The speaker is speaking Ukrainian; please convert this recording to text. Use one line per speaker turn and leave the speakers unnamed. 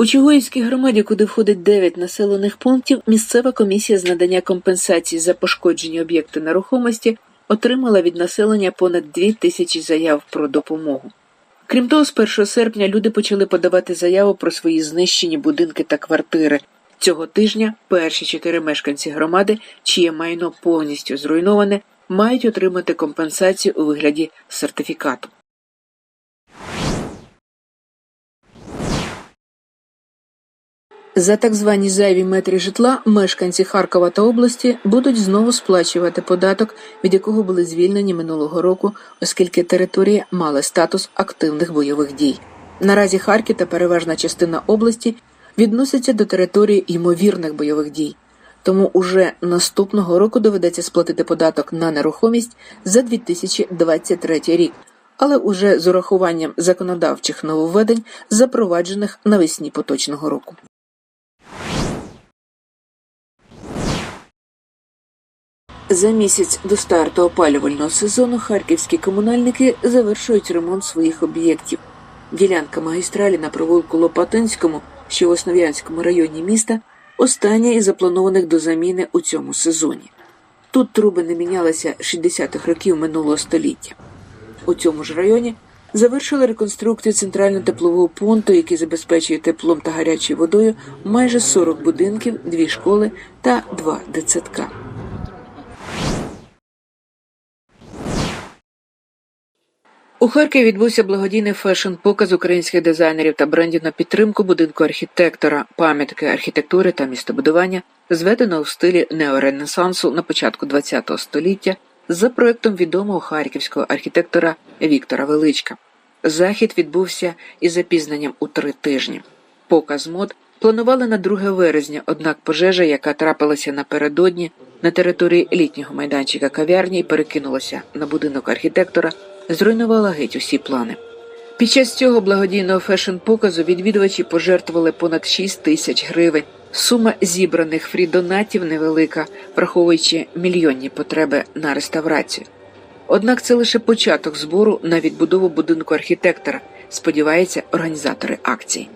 У Чугуївській громаді, куди входить 9 населених пунктів, місцева комісія з надання компенсації за пошкоджені об'єкти нерухомості отримала від населення понад 2 тисячі заяв про допомогу. Крім того, з 1 серпня люди почали подавати заяву про свої знищені будинки та квартири. Цього тижня перші чотири мешканці громади, чиє майно повністю зруйноване, мають отримати компенсацію у вигляді сертифікату. За так звані зайві метри житла мешканці Харкова та області будуть знову сплачувати податок, від якого були звільнені минулого року, оскільки територія мала статус активних бойових дій. Наразі Харків та переважна частина області відносяться до території ймовірних бойових дій. Тому уже наступного року доведеться сплатити податок на нерухомість за 2023 рік, але уже з урахуванням законодавчих нововведень, запроваджених навесні поточного року. За місяць до старту опалювального сезону харківські комунальники завершують ремонт своїх об'єктів. Ділянка магістралі на провулку Лопатинському, що в Основ'янському районі міста, остання із запланованих до заміни у цьому сезоні. Тут труби не мінялися 60-х років минулого століття. У цьому ж районі завершили реконструкцію центрального теплового пункту, який забезпечує теплом та гарячою водою майже 40 будинків, дві школи та два дитсадка. У Харкові відбувся благодійний фешн-показ українських дизайнерів та брендів на підтримку будинку архітектора, пам'ятки архітектури та містобудування, зведеного в стилі неоренесансу на початку ХХ століття за проектом відомого харківського архітектора Віктора Величка. Захід відбувся із запізненням у три тижні. Показ мод планували на 2 березня, однак пожежа, яка трапилася напередодні на території літнього майданчика кав'ярні перекинулася на будинок архітектора, зруйнувала геть усі плани. Під час цього благодійного фешн-показу відвідувачі пожертвували понад 6 тисяч гривень. Сума зібраних фрі-донатів невелика, враховуючи мільйонні потреби на реставрацію. Однак це лише початок збору на відбудову будинку архітектора, сподіваються організатори акції.